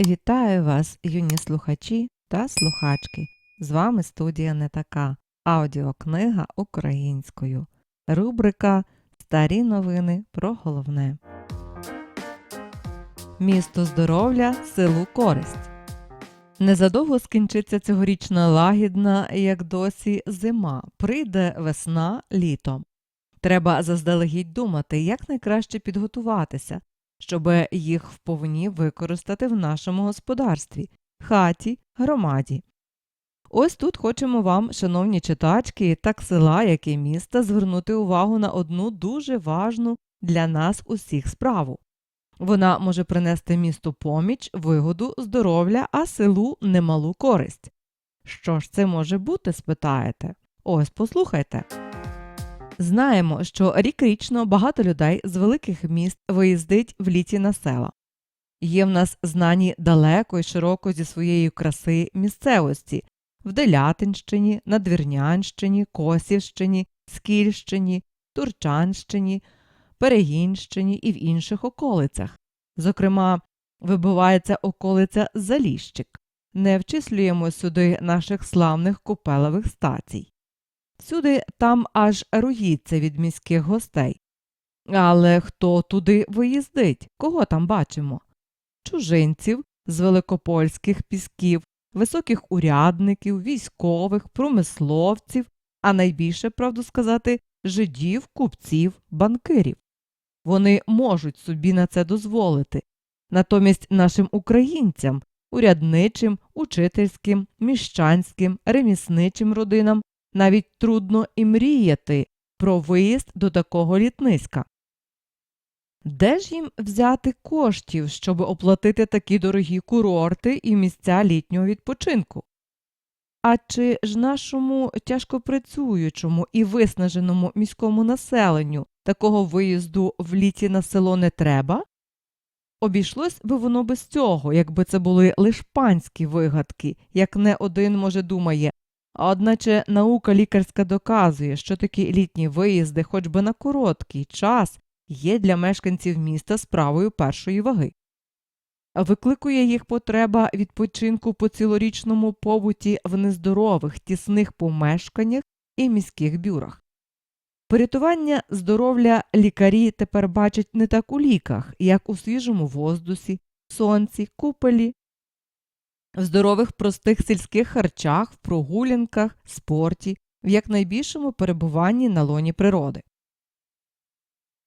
Вітаю вас, юні слухачі та слухачки. З вами студія не така. Аудіокнига українською. Рубрика Старі новини про головне. Місто здоров'я, силу користь. Незадовго скінчиться цьогорічна лагідна, як досі, зима. Прийде весна, літо. Треба заздалегідь думати, як найкраще підготуватися, щоб їх вповні використати в нашому господарстві, хаті, громаді. Ось тут хочемо вам, шановні читачки, так села, як і міста, звернути увагу на одну дуже важну для нас усіх справу. Вона може принести місту поміч, вигоду, здоров'я, а селу немалу користь. Що ж це може бути, спитаєте? Ось послухайте. Знаємо, що рік-річно багато людей з великих міст виїздить в літі на села. Є в нас знані далеко і широко зі своєї краси місцевості в Делятинщині, Надвірнянщині, Косівщині, Скільщині, Турчанщині, Перегінщині і в інших околицях. Зокрема, вибивається околиця Заліщик. Не вчислюємо сюди наших славних купелевих стацій. Всюди там аж руїться від міських гостей. Але хто туди виїздить? Кого там бачимо? Чужинців з великопольських пісків, високих урядників, військових, промисловців, а найбільше, правду сказати, жидів, купців, банкирів. Вони можуть собі на це дозволити. Натомість нашим українцям, урядничим, учительським, міщанським, ремісничим родинам навіть трудно і мріяти про виїзд до такого літниська. Де ж їм взяти коштів, щоб оплатити такі дорогі курорти і місця літнього відпочинку? А чи ж нашому тяжкопрацюючому і виснаженому міському населенню такого виїзду в літі на село не треба? Обійшлось би воно без цього, якби це були лиш панські вигадки, як не один, може, думає, одначе наука лікарська доказує, що такі літні виїзди, хоч би на короткий час, є для мешканців міста справою першої ваги. Викликує їх потреба відпочинку по цілорічному побуті в нездорових, тісних помешканнях і міських бюрах. Порятування здоров'я лікарі тепер бачать не так у ліках, як у свіжому воздусі, сонці, купелі, в здорових простих сільських харчах, в прогулянках, спорті, в якнайбільшому перебуванні на лоні природи.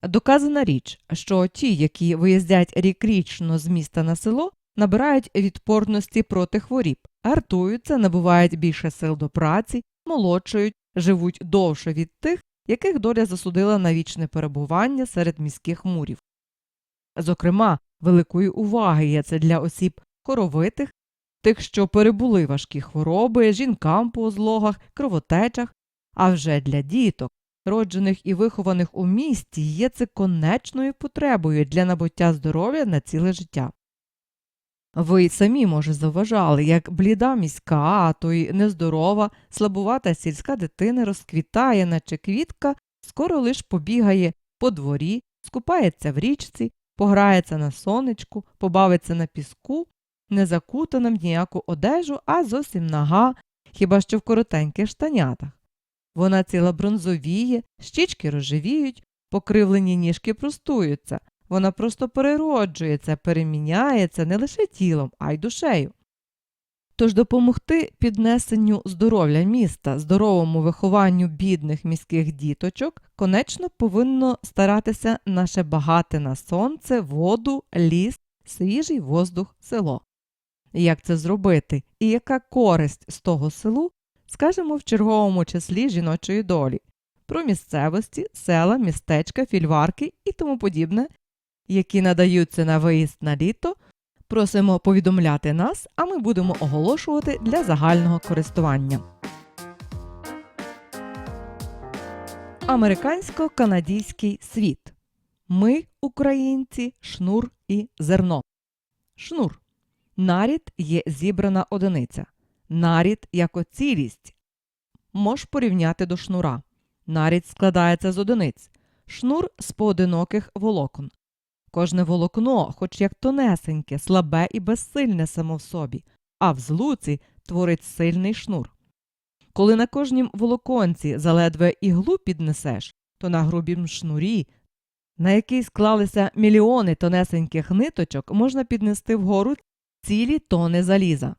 Доказана річ, що ті, які виїздять рік-річно з міста на село, набирають відпорності проти хворіб, гартуються, набувають більше сил до праці, молодшають, живуть довше від тих, яких доля засудила на вічне перебування серед міських мурів. Зокрема, великої уваги є це для осіб хоровитих, тих, що перебули важкі хвороби, жінкам по злогах, кровотечах, а вже для діток, роджених і вихованих у місті, є це конечною потребою для набуття здоров'я на ціле життя. Ви самі, може, заважали, як бліда міська, а то й нездорова, слабувата сільська дитина розквітає, наче квітка, скоро лиш побігає по дворі, скупається в річці, пограється на сонечку, побавиться на піску, не закутана в ніяку одежу, а зовсім нага, хіба що в коротеньких штанятах. Вона ціла бронзовіє, щічки розживіють, покривлені ніжки простуються, вона просто перероджується, переміняється не лише тілом, а й душею. Тож допомогти піднесенню здоров'я міста, здоровому вихованню бідних міських діточок, конечно повинно старатися наше багате на сонце, воду, ліс, свіжий воздух, село. Як це зробити і яка користь з того селу, скажемо в черговому числі жіночої долі, про місцевості, села, містечка, фільварки і тому подібне, які надаються на виїзд на літо, просимо повідомляти нас, а ми будемо оголошувати для загального користування. Американсько-канадійський світ. Ми, українці, шнур і зерно. Шнур. Нарід є зібрана одиниця. Нарід як цілість. Мож порівняти до шнура. Нарід складається з одиниць. Шнур з поодиноких волокон. Кожне волокно, хоч як тонесеньке, слабе і безсильне само в собі, а в злуці творить сильний шнур. Коли на кожнім волоконці заледве іглу піднесеш, то на грубім шнурі, на який склалися мільйони тонесеньких ниточок, можна піднести вгору цілі тони заліза.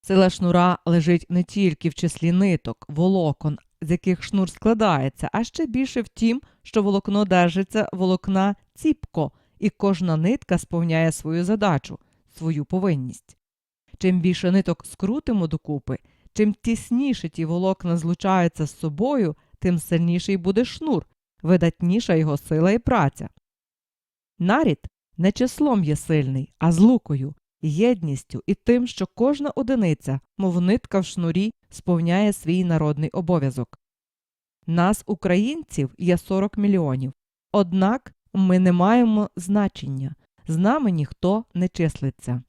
Сила шнура лежить не тільки в числі ниток, волокон, з яких шнур складається, а ще більше в тім, що волокно держиться волокна ціпко, і кожна нитка сповняє свою задачу, свою повинність. Чим більше ниток скрутимо докупи, чим тісніше ті волокна злучаються з собою, тим сильніший буде шнур, видатніша його сила і праця. Нарід не числом є сильний, а злукою, єдністю і тим, що кожна одиниця, мов нитка в шнурі, сповняє свій народний обов'язок. Нас, українців, є 40 мільйонів. Однак ми не маємо значення, з нами ніхто не числиться.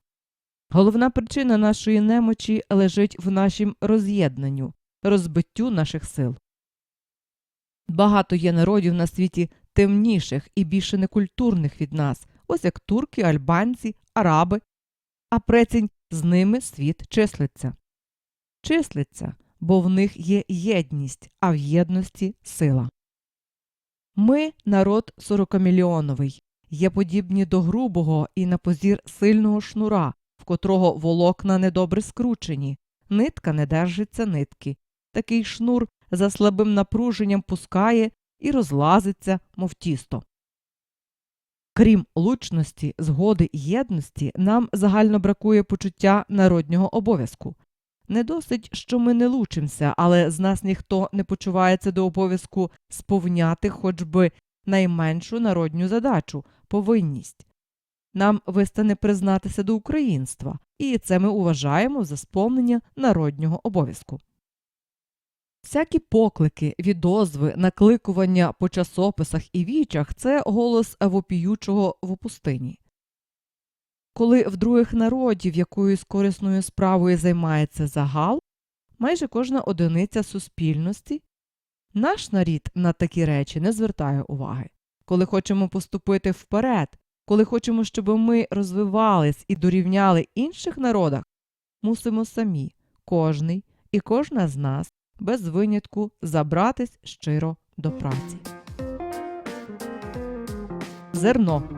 Головна причина нашої немочі лежить в нашім роз'єднанню, розбиттю наших сил. Багато є народів на світі темніших і більше некультурних від нас, ось як турки, альбанці, араби, а прецінь з ними світ числиться. Числиться, бо в них є єдність, а в єдності сила. Ми народ сорокамільйоновий, є подібні до грубого і на позір сильного шнура, в котрого волокна недобре скручені, нитка не держиться нитки. Такий шнур за слабим напруженням пускає і розлазиться, мов тісто. Крім лучності, згоди і єдності, нам загально бракує почуття народнього обов'язку. Не досить, що ми не лучимося, але з нас ніхто не почувається до обов'язку сповняти хоч би найменшу народню задачу повинність. Нам вистане признатися до українства, і це ми вважаємо за сповнення народнього обов'язку. Всякі поклики, відозви, накликування по часописах і вічах це голос вопіючого в опустині. Коли в других народів якоюсь корисною справою займається загал, майже кожна одиниця суспільності, наш нарід на такі речі не звертає уваги. Коли хочемо поступити вперед, коли хочемо, щоб ми розвивались і дорівняли інших народах, мусимо самі, кожний і кожна з нас без винятку забратись щиро до праці. Зерно.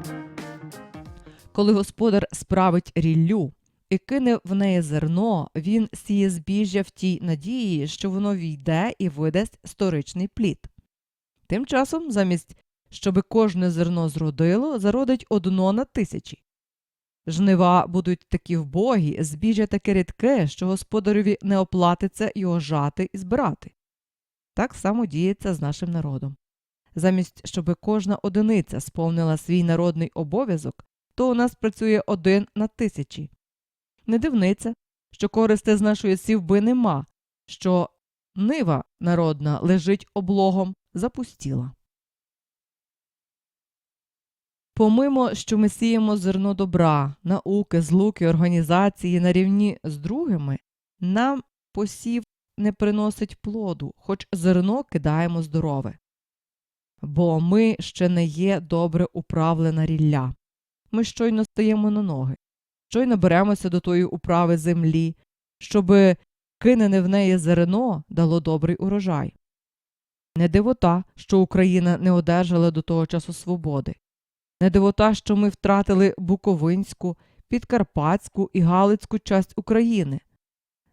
Коли господар справить ріллю і кине в неї зерно, він сіє збіжжя в тій надії, що воно війде і видасть сторичний плід. Тим часом, замість щоби кожне зерно зродило, зародить одно на тисячі. Жнива будуть такі вбогі, збіжжя таке рідке, що господареві не оплатиться його жати і збирати. Так само діється з нашим народом. Замість щоби кожна одиниця сповнила свій народний обов'язок, то у нас працює один на тисячі. Не дивниця, що користи з нашої сівби нема, що нива народна лежить облогом запустіла. Помимо, що ми сіємо зерно добра, науки, злуки, організації на рівні з другими, нам посів не приносить плоду, хоч зерно кидаємо здорове. Бо ми ще не є добре управлена рілля. Ми щойно стаємо на ноги, щойно беремося до тої управи землі, щоби кинене в неї зерно дало добрий урожай. Не дивота, що Україна не одержала до того часу свободи. Не дивота, що ми втратили Буковинську, Підкарпатську і Галицьку часть України.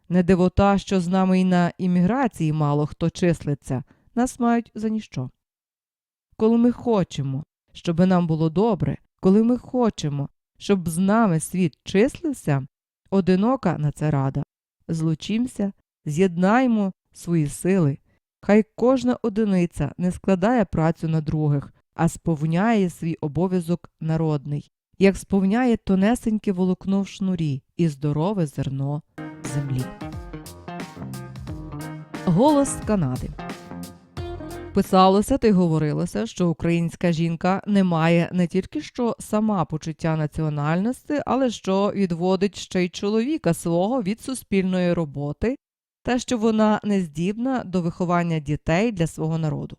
Не дивота, що з нами і на імміграції мало хто числиться, нас мають за ніщо. Коли ми хочемо, щоб нам було добре, коли ми хочемо, щоб з нами світ числився, одинока на це рада. Злучімся, з'єднаймо свої сили. Хай кожна одиниця не складає працю на других, а сповняє свій обов'язок народний, як сповняє тонесеньке волокно в шнурі і здорове зерно землі. Голос Канади Писалося та й говорилося, що українська жінка не має не тільки що сама почуття національності, але що відводить ще й чоловіка свого від суспільної роботи, та що вона не здібна до виховання дітей для свого народу.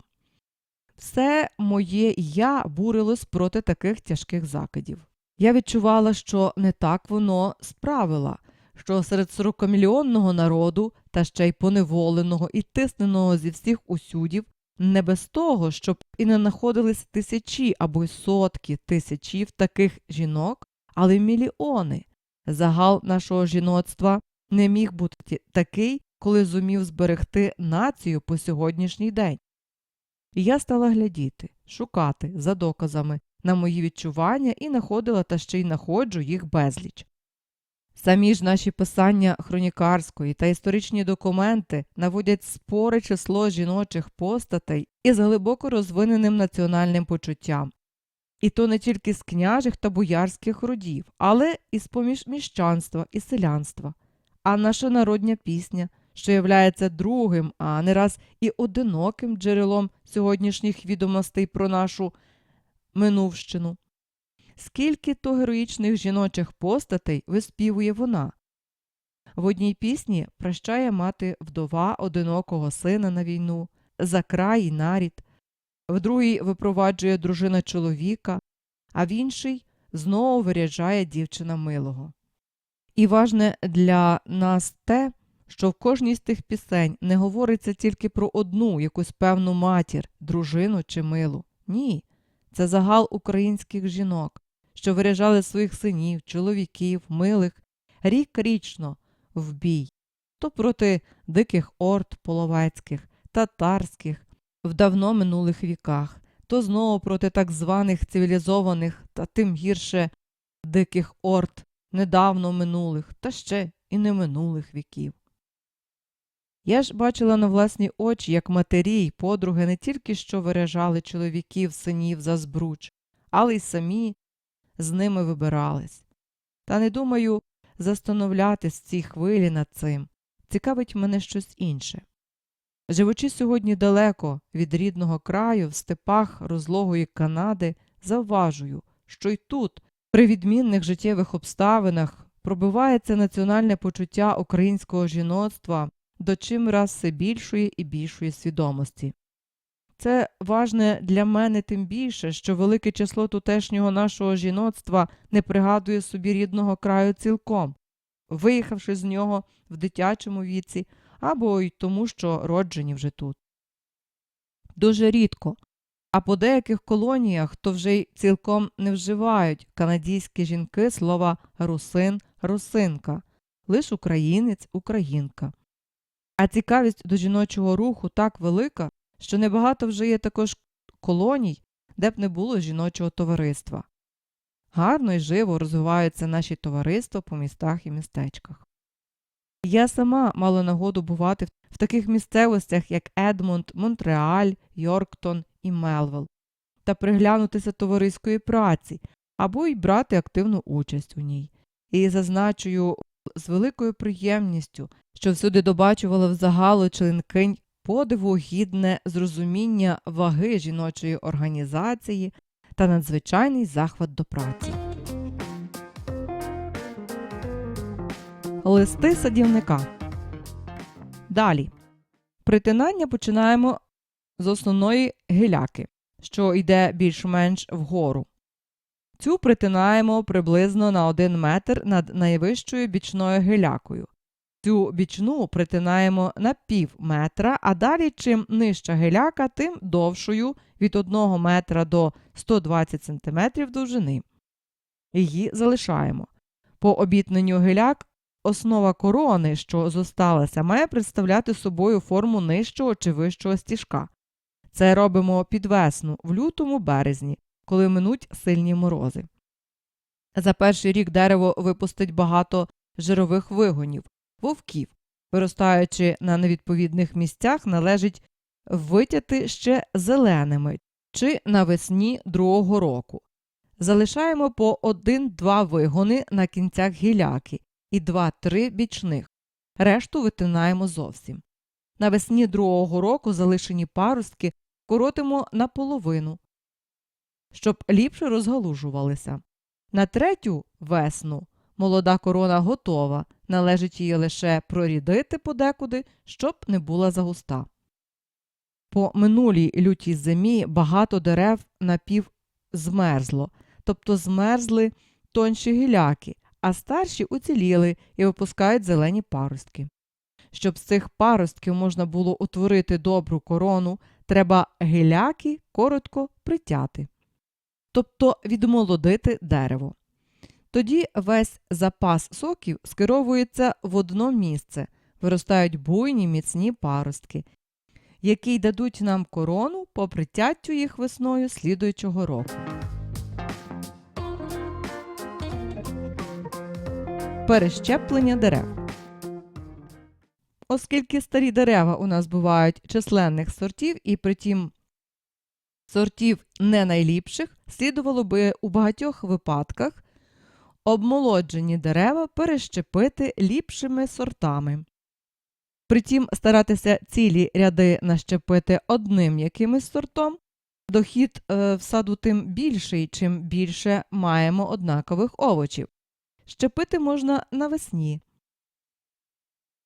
Все моє я бурилось проти таких тяжких закидів. Я відчувала, що не так воно справила, що серед 40-мільйонного народу та ще й поневоленого і тисненого зі всіх усюдів не без того, щоб і не знаходились тисячі або й сотки тисячів таких жінок, але й мільйони. Загал нашого жіноцтва не міг бути такий, коли зумів зберегти націю по сьогоднішній день. І я стала глядіти, шукати за доказами на мої відчування і находила та ще й находжу їх безліч. Самі ж наші писання хронікарської та історичні документи наводять споре число жіночих постатей із глибоко розвиненим національним почуттям. І то не тільки з княжих та боярських родів, але і з поміж міщанства і селянства. А наша народня пісня, що являється другим, а не раз і одиноким джерелом сьогоднішніх відомостей про нашу минувщину. Скільки то героїчних жіночих постатей виспівує вона. В одній пісні прощає мати вдова одинокого сина на війну, за край і нарід, в другій випроваджує дружина чоловіка, а в іншій знову виряджає дівчина милого. І важне для нас те, що в кожній з тих пісень не говориться тільки про одну якусь певну матір, дружину чи милу. Ні, це загал українських жінок, що виряджали своїх синів, чоловіків, милих рік річно в бій, то проти диких орд половецьких, татарських в давно минулих віках, то знову проти так званих цивілізованих та тим гірше диких орд недавно минулих та ще і не минулих віків. Я ж бачила на власні очі, як матері й подруги не тільки що виряжали чоловіків, синів за збруч, але й самі з ними вибирались. Та не думаю застановлятись в цій хвилі над цим. Цікавить мене щось інше. Живучи сьогодні далеко від рідного краю, в степах розлогої Канади, завважую, що й тут, при відмінних життєвих обставинах, пробивається національне почуття українського жіноцтва до чим раз все більшої і більшої свідомості. Це важне для мене тим більше, що велике число тутешнього нашого жіноцтва не пригадує собі рідного краю цілком, виїхавши з нього в дитячому віці або й тому, що роджені вже тут. Дуже рідко, а по деяких колоніях то вже й цілком не вживають канадійські жінки слова русин, русинка, лиш українець, українка. А цікавість до жіночого руху так велика, що небагато вже є також колоній, де б не було жіночого товариства. Гарно і живо розвиваються наші товариства по містах і містечках. Я сама мала нагоду бувати в таких місцевостях, як Едмонд, Монтреаль, Йорктон і Мелвелл, та приглянутися товариської праці або й брати активну участь у ній. І зазначую з великою приємністю, що всюди добачувала в загалу членкинь подиву гідне зрозуміння ваги жіночої організації та надзвичайний захват до праці. Листи садівника. Далі. Притинання починаємо з основної гиляки, що йде більш-менш вгору. Цю притинаємо приблизно на 1 метр над найвищою бічною гилякою. Цю бічну притинаємо на пів метра, а далі чим нижча гиляка, тим довшою від 1 метра до 120 см довжини. Її залишаємо. По обітненню гиляк основа корони, що зосталася, має представляти собою форму нижчого чи вищого стіжка. Це робимо під весну в лютому березні, коли минуть сильні морози. За перший рік дерево випустить багато жирових вигонів, вовків. Виростаючи на невідповідних місцях, належить витяти ще зеленими чи навесні другого року. Залишаємо по 1-2 вигони на кінцях гіляки і 2-3 бічних. Решту витинаємо зовсім. Навесні другого року залишені паростки коротимо наполовину, щоб ліпше розгалужувалися. На третю весну молода корона готова, належить її лише прорідити подекуди, щоб не була загуста. По минулій лютій зимі багато дерев напів змерзло, тобто змерзли тонші гіляки, а старші уціліли і випускають зелені паростки. Щоб з цих паростків можна було утворити добру корону, треба гіляки коротко притяти, тобто відмолодити дерево. Тоді весь запас соків скеровується в одно місце, виростають буйні міцні паростки, які дадуть нам корону по притяттю їх весною слідуючого року. Перещеплення дерев. Оскільки старі дерева у нас бувають численних сортів, і притім сортів не найліпших, слідувало би у багатьох випадках обмолоджені дерева перещепити ліпшими сортами. Притім старатися цілі ряди нащепити одним якимось сортом, дохід е, в саду тим більший, чим більше маємо однакових овочів. Щепити можна навесні.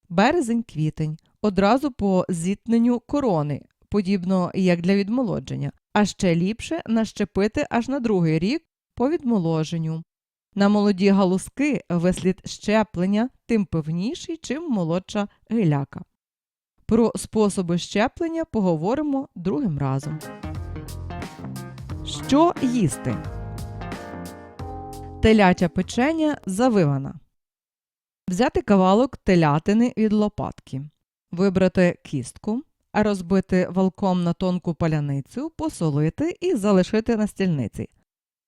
Березень-квітень одразу по зіткненню корони, подібно як для відмолодження, а ще ліпше нащепити аж на другий рік по відмоложенню. На молоді галузки вислід щеплення тим певніший, чим молодша гиляка. Про способи щеплення поговоримо другим разом. Що їсти? Теляча печеня завивана. Взяти кавалок телятини від лопатки, вибрати кістку, розбити валком на тонку паляницю, посолити і залишити на стільниці.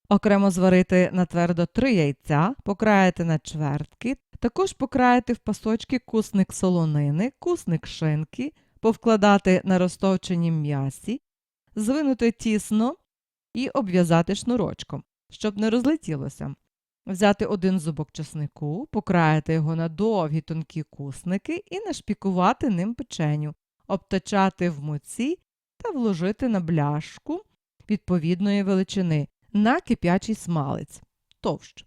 Окремо зварити на твердо три яйця, покраяти на чвертки, також покраяти в пасочки кусник солонини, кусник шинки, повкладати на розтовчені м'ясі, звинути тісно і обв'язати шнурочком, щоб не розлетілося. Взяти один зубок чеснику, покраяти його на довгі тонкі кусники і нашпікувати ним печеню, обтачати в муці та вложити на бляшку відповідної величини на кип'ячий смалець товщ.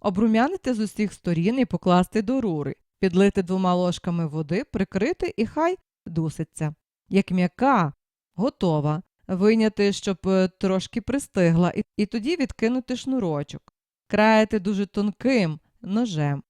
Обрумянити з усіх сторін і покласти до рури, підлити двома ложками води, прикрити і хай дуситься. Як м'яка, готова, вийняти, щоб е, трошки пристигла, і, і тоді відкинути шнурочок, краяти дуже тонким ножем,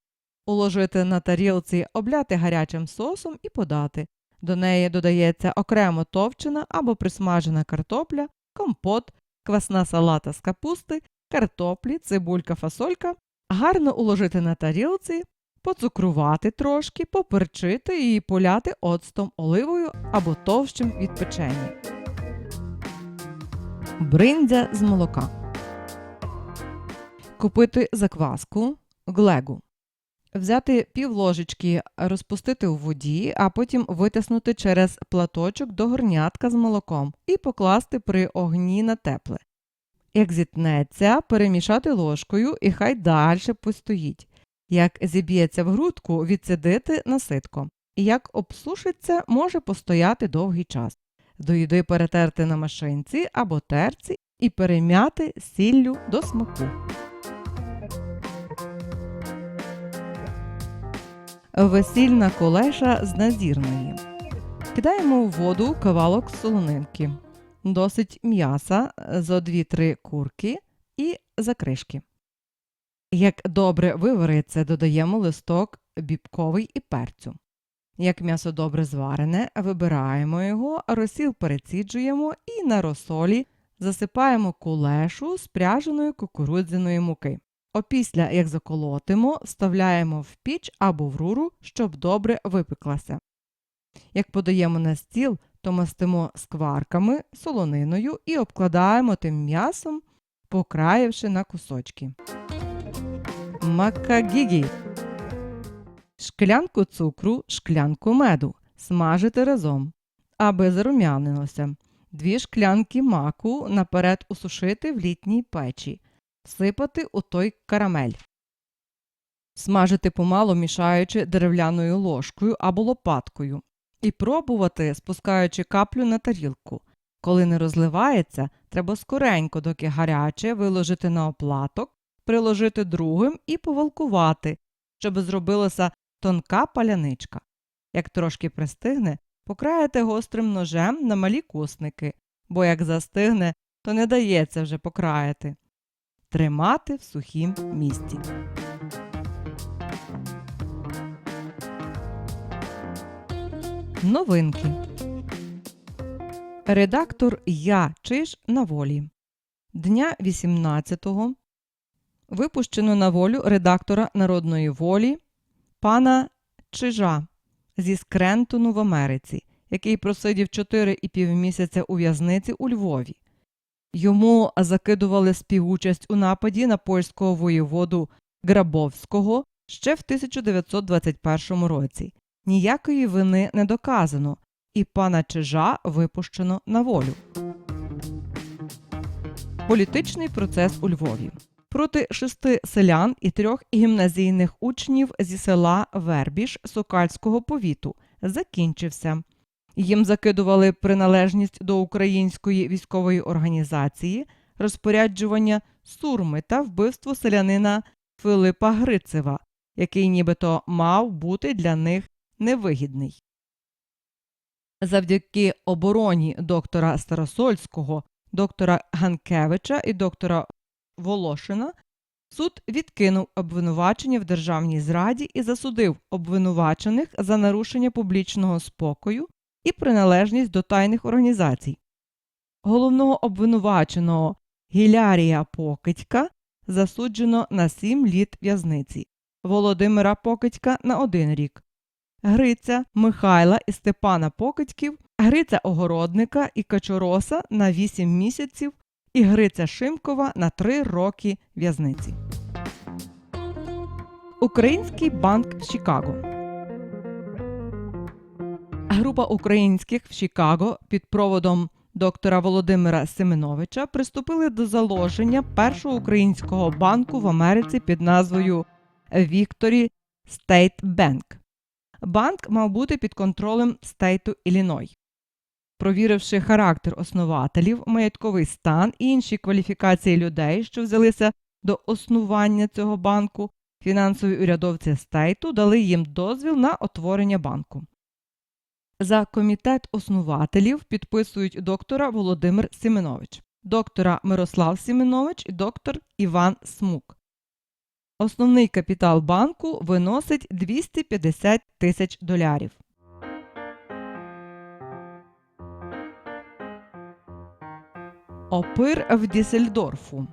уложити на тарілці, обляти гарячим сосом і подати. До неї додається окремо товчена або присмажена картопля, компот, квасна салата з капусти, картоплі, цибулька, фасолька, гарно уложити на тарілці, поцукрувати трошки, поперчити і поляти оцтом оливою або товщим від печені. Бриндзя з молока. Купити закваску глегу. Взяти пів ложечки, розпустити у воді, а потім витиснути через платочок до горнятка з молоком і покласти при огні на тепле. Як зітнеться, перемішати ложкою і хай далі постоїть. Як зіб'ється в грудку, відсидити на ситко. І як обсушиться, може постояти довгий час. До їди перетерти на машинці або терці і перем'яти сіллю до смаку. Весільна колеша з назірної. Кидаємо у воду кавалок солонинки, досить м'яса зо 2-3 курки і закришки. Як добре вивариться, додаємо листок бібковий і перцю. Як м'ясо добре зварене, вибираємо його, розсіл переціджуємо і на розсолі засипаємо кулешу з пряженої кукурудзяної муки. Опісля, як заколотимо, вставляємо в піч або в руру, щоб добре випеклася. Як подаємо на стіл, то мастимо скварками, солониною і обкладаємо тим м'ясом, покраївши на кусочки. Макагігі Шклянку цукру, шклянку меду. Смажити разом, аби зарум'янилося. Дві шклянки маку наперед усушити в літній печі всипати у той карамель. Смажити помало мішаючи дерев'яною ложкою або лопаткою. І пробувати, спускаючи каплю на тарілку. Коли не розливається, треба скоренько, доки гаряче, виложити на оплаток, приложити другим і повалкувати, щоб зробилася тонка паляничка. Як трошки пристигне, Покраєте гострим ножем на малі кусники, бо як застигне, то не дається вже покраяти. Тримати в сухім місці. Новинки. Редактор Я Чиж на волі. Дня 18-го випущено на волю редактора Народної волі пана Чижа зі Скрентону в Америці, який просидів 4,5 місяця у в'язниці у Львові. Йому закидували співучасть у нападі на польського воєводу Грабовського ще в 1921 році. Ніякої вини не доказано, і пана Чижа випущено на волю. Політичний процес у Львові проти шести селян і трьох гімназійних учнів зі села Вербіш Сокальського повіту закінчився. Їм закидували приналежність до української військової організації, розпоряджування сурми та вбивство селянина Филипа Грицева, який нібито мав бути для них невигідний. Завдяки обороні доктора Старосольського, доктора Ганкевича і доктора Волошина суд відкинув обвинувачення в державній зраді і засудив обвинувачених за нарушення публічного спокою і приналежність до тайних організацій. Головного обвинуваченого Гілярія Покидька засуджено на 7 літ в'язниці, Володимира Покидька на 1 рік, Гриця, Михайла і Степана Покидьків, Гриця Огородника і Качороса на 8 місяців і Гриця Шимкова на 3 роки в'язниці. Український банк в Чикаго. Група українських в Чикаго під проводом доктора Володимира Семеновича приступили до заложення першого українського банку в Америці під назвою Victory State Bank. Банк мав бути під контролем стейту Ілліной. Провіривши характер основателів, маятковий стан і інші кваліфікації людей, що взялися до основання цього банку, фінансові урядовці стейту дали їм дозвіл на отворення банку. За комітет основателів підписують доктора Володимир Сіменович, доктора Мирослав Сіменович і доктор Іван Смук. Основний капітал банку виносить 250 тисяч долярів. Опир в Дісельдорфу,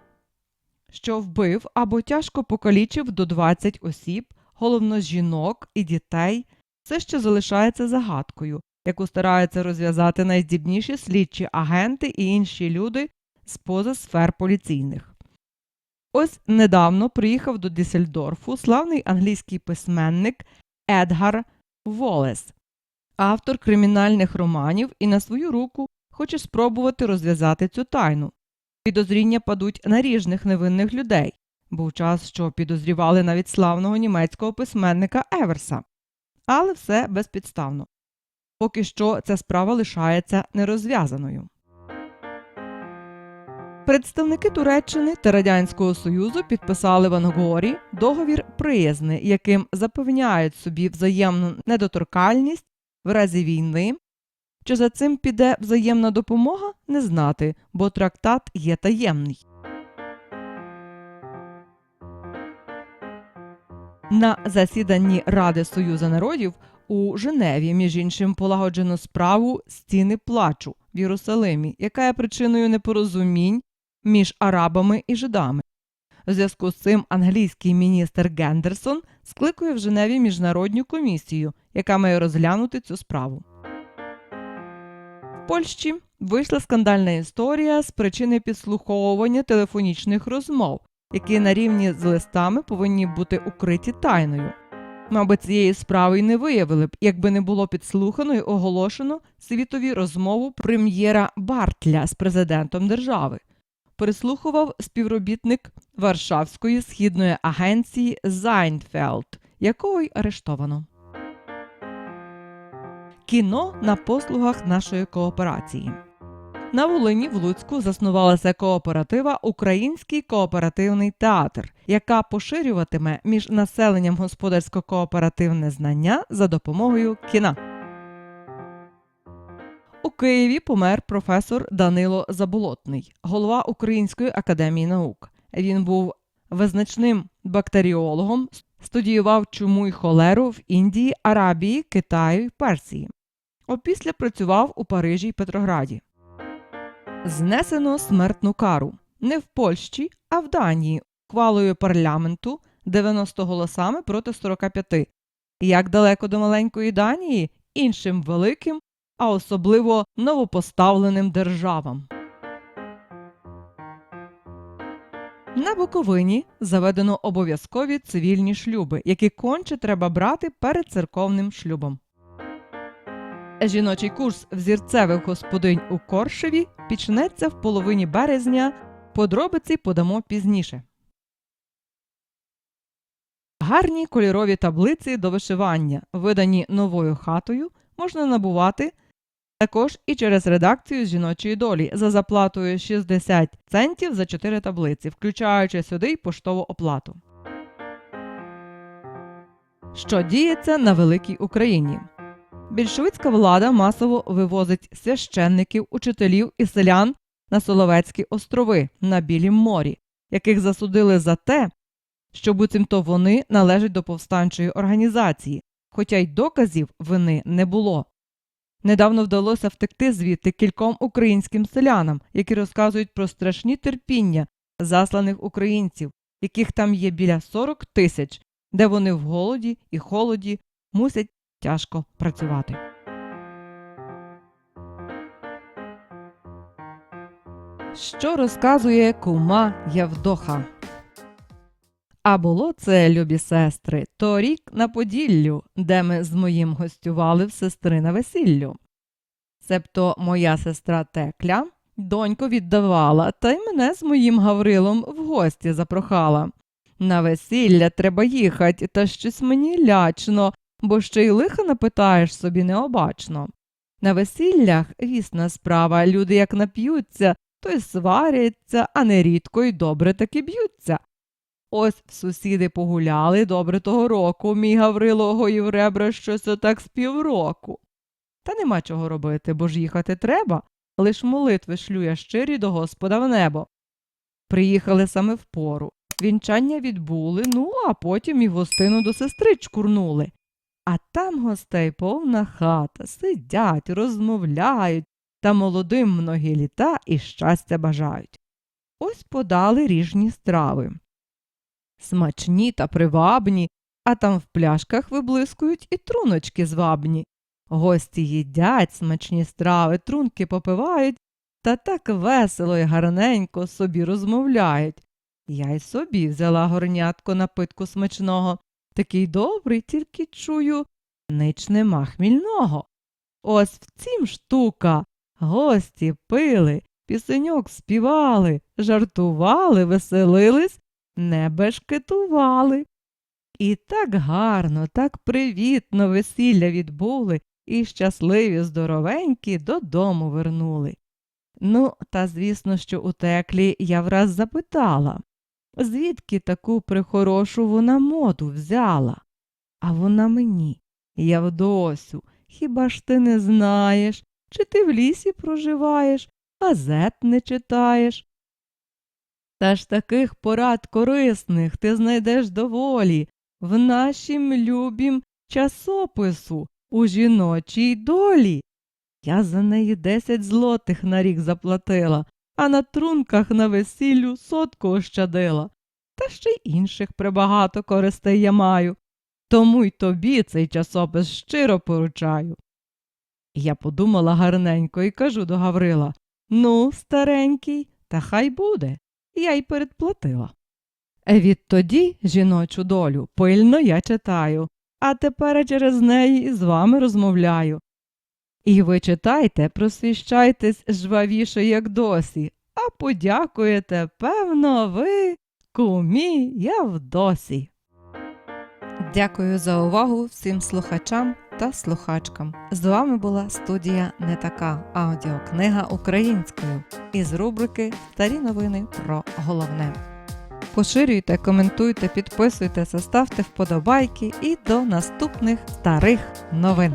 що вбив або тяжко покалічив до 20 осіб, головно жінок і дітей, все ще залишається загадкою, яку стараються розв'язати найздібніші слідчі агенти і інші люди з поза сфер поліційних. Ось недавно приїхав до Дісельдорфу славний англійський письменник Едгар Волес, автор кримінальних романів і на свою руку хоче спробувати розв'язати цю тайну. Підозріння падуть на ріжних невинних людей. Був час, що підозрівали навіть славного німецького письменника Еверса. Але все безпідставно. Поки що ця справа лишається нерозв'язаною. Представники Туреччини та Радянського Союзу підписали в Ангорі договір приязни, яким запевняють собі взаємну недоторкальність в разі війни. Чи за цим піде взаємна допомога, не знати, бо трактат є таємний. На засіданні Ради Союзу народів у Женеві, між іншим, полагоджено справу стіни плачу в Єрусалимі, яка є причиною непорозумінь між арабами і жидами. У зв'язку з цим англійський міністр Гендерсон скликує в Женеві міжнародну комісію, яка має розглянути цю справу. В Польщі вийшла скандальна історія з причини підслуховування телефонічних розмов, які на рівні з листами повинні бути укриті тайною. Мабуть, цієї справи й не виявили б, якби не було підслухано й оголошено світові розмову прем'єра Бартля з президентом держави. Переслухував співробітник Варшавської східної агенції Зайнфелд, якого й арештовано. Кіно на послугах нашої кооперації. На Волині в Луцьку заснувалася кооператива Український кооперативний театр, яка поширюватиме між населенням господарсько-кооперативне знання за допомогою кіна. У Києві помер професор Данило Заболотний, голова Української академії наук. Він був визначним бактеріологом, студіював чуму й холеру в Індії, Арабії, Китаї й Персії. Опісля працював у Парижі й Петрограді. Знесено смертну кару не в Польщі, а в Данії ухвалою парламенту 90 голосами проти 45. Як далеко до маленької Данії іншим великим, а особливо новопоставленим державам. На Буковині заведено обов'язкові цивільні шлюби, які конче треба брати перед церковним шлюбом. Жіночий курс взірцевих господинь у Коршеві почнеться в половині березня. Подробиці подамо пізніше. Гарні кольорові таблиці до вишивання, видані новою хатою, можна набувати також і через редакцію жіночої долі за заплатою 60 центів за 4 таблиці, включаючи сюди й поштову оплату. Що діється на великій Україні? Більшовицька влада масово вивозить священників, учителів і селян на Соловецькі острови на Білім морі, яких засудили за те, що буцімто вони належать до повстанчої організації, хоча й доказів вини не було. Недавно вдалося втекти звідти кільком українським селянам, які розказують про страшні терпіння засланих українців, яких там є біля 40 тисяч, де вони в голоді і холоді мусять тяжко працювати. Що розказує кума Явдоха? А було це, любі сестри, торік на Поділлю, де ми з моїм гостювали в сестри на весіллю. Себто моя сестра Текля доньку віддавала, та й мене з моїм Гаврилом в гості запрохала. На весілля треба їхать, та щось мені лячно, бо ще й лиха напитаєш собі необачно. На весіллях вісна справа, люди як нап'ються, то й сваряться, а нерідко й добре таки б'ються. Ось сусіди погуляли добре того року, мій Гаврило гоїв ребра щось отак з півроку. Та нема чого робити, бо ж їхати треба, лиш молитви шлю я щирі до Господа в небо. Приїхали саме в пору. Вінчання відбули, ну, а потім і в гостину до сестри чкурнули. А там гостей повна хата, сидять, розмовляють, та молодим многі літа і щастя бажають. Ось подали ріжні страви. Смачні та привабні, а там в пляшках виблискують і труночки звабні. Гості їдять смачні страви, трунки попивають, та так весело й гарненько собі розмовляють. Я й собі взяла горнятко напитку смачного. Такий добрий, тільки чую, нич нема хмільного. Ось в цім штука. Гості пили, пісеньок співали, жартували, веселились, не бешкетували. І так гарно, так привітно весілля відбули, і щасливі, здоровенькі додому вернули. Ну, та звісно, що у теклі я враз запитала, звідки таку прихорошу вона моду взяла? А вона мені, Явдосю, хіба ж ти не знаєш, чи ти в лісі проживаєш, газет не читаєш? Та ж таких порад корисних ти знайдеш доволі в нашім любім часопису у жіночій долі. Я за неї десять злотих на рік заплатила, а на трунках на весіллю сотку ощадила. Та ще й інших прибагато користей я маю. Тому й тобі цей часопис щиро поручаю. Я подумала гарненько і кажу до Гаврила Ну, старенький, та хай буде. Я й передплатила. Відтоді жіночу долю пильно я читаю, а тепер через неї і з вами розмовляю. І ви читайте, просвіщайтесь жвавіше, як досі, а подякуєте, певно, ви кумі Явдосі. Дякую за увагу всім слухачам та слухачкам. З вами була студія Не така аудіокнига українською із рубрики Старі новини про головне. Поширюйте, коментуйте, підписуйтеся, ставте вподобайки і до наступних старих новин.